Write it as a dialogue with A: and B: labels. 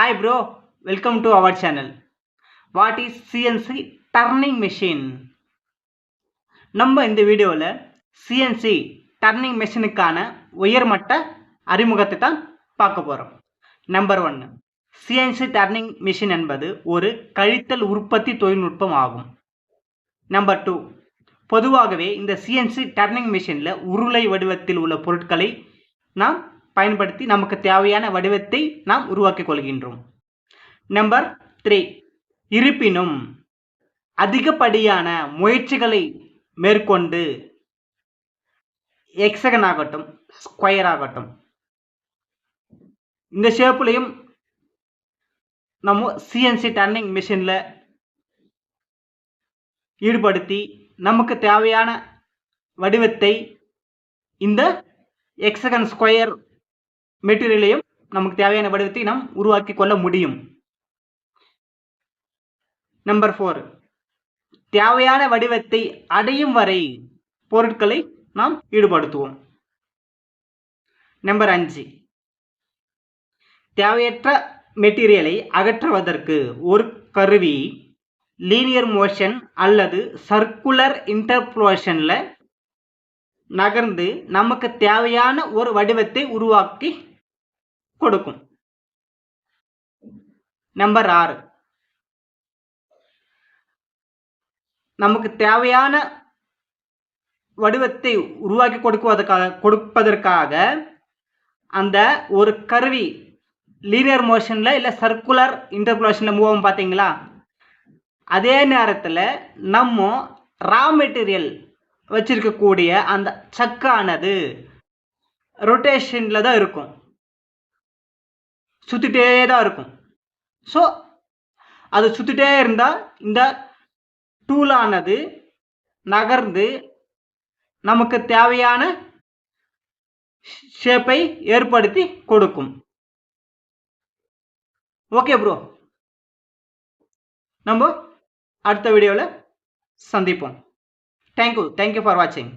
A: Hi bro welcome to our channel what is CNC turning machine நம்ம இந்த வீடியோவில் CNC turning மெஷினுக்கான உயர்மட்ட அறிமுகத்தை தான் பார்க்க போகிறோம் நம்பர் ஒன்று சிஎன்சி டர்னிங் மிஷின் என்பது ஒரு கழித்தல் உற்பத்தி தொழில்நுட்பம் ஆகும். நம்பர் டூ பொதுவாகவே இந்த சிஎன்சி டர்னிங் மிஷினில் உருளை வடிவத்தில் உள்ள பொருட்களை நாம் பயன்படுத்தி நமக்கு தேவையான வடிவத்தை நாம் உருவாக்கிக் கொள்கின்றோம் நம்பர் த்ரீ இருப்பினும் அதிகப்படியான முயற்சிகளை மேற்கொண்டு எக்ஸகன் ஆகட்டும் ஸ்கொயர் ஆகட்டும் இந்த ஷேப்லையும் நம்ம சிஎன்சி டர்னிங் மிஷினில் ஈடுபடுத்தி நமக்கு தேவையான வடிவத்தை இந்த எக்ஸகன் ஸ்கொயர் மெட்டீரியலையும் நமக்கு தேவையான வடிவத்தை நாம் உருவாக்கி கொள்ள முடியும். நம்பர் ஃபோர் தேவையான வடிவத்தை அடையும் வரை பொருட்களை நாம் ஈடுபடுத்துவோம். நம்பர் அஞ்சு. தேவையற்ற மெட்டீரியலை அகற்றுவதற்கு ஒரு கருவி லீனியர் மோஷன் அல்லது சர்க்குலர் இன்டர்ப்ளோஷனில் நகர்ந்து நமக்கு தேவையான ஒரு வடிவத்தை உருவாக்கி கொடுக்கும். நம்பர் ஆறு. நமக்கு தேவையான வடிவத்தை உருவாக்கி கொடுக்குவதற்காக கொடுப்பதற்காக அந்த ஒரு கருவி லீனியர் மோஷனில் இல்லை சர்க்குலர் இன்டர்குலேஷனில் மூவ் ஆகும் பார்த்தீங்களா? அதே நேரத்தில் நம்ம ரா மெட்டீரியல் வச்சிருக்கக்கூடிய அந்த சக்கானது ரொட்டேஷனில் தான் இருக்கும். சுற்றிட்டே தான் இருக்கும். ஸோ அது சுற்றிட்டே இருந்தால் இந்த டூலானது நகர்ந்து நமக்கு தேவையான ஷேப்பை ஏற்படுத்தி கொடுக்கும். ஓகே ப்ரோ நம்ம அடுத்த வீடியோவில் சந்திப்போம். தேங்க்யூ தேங்க்யூ ஃபார் வாட்சிங்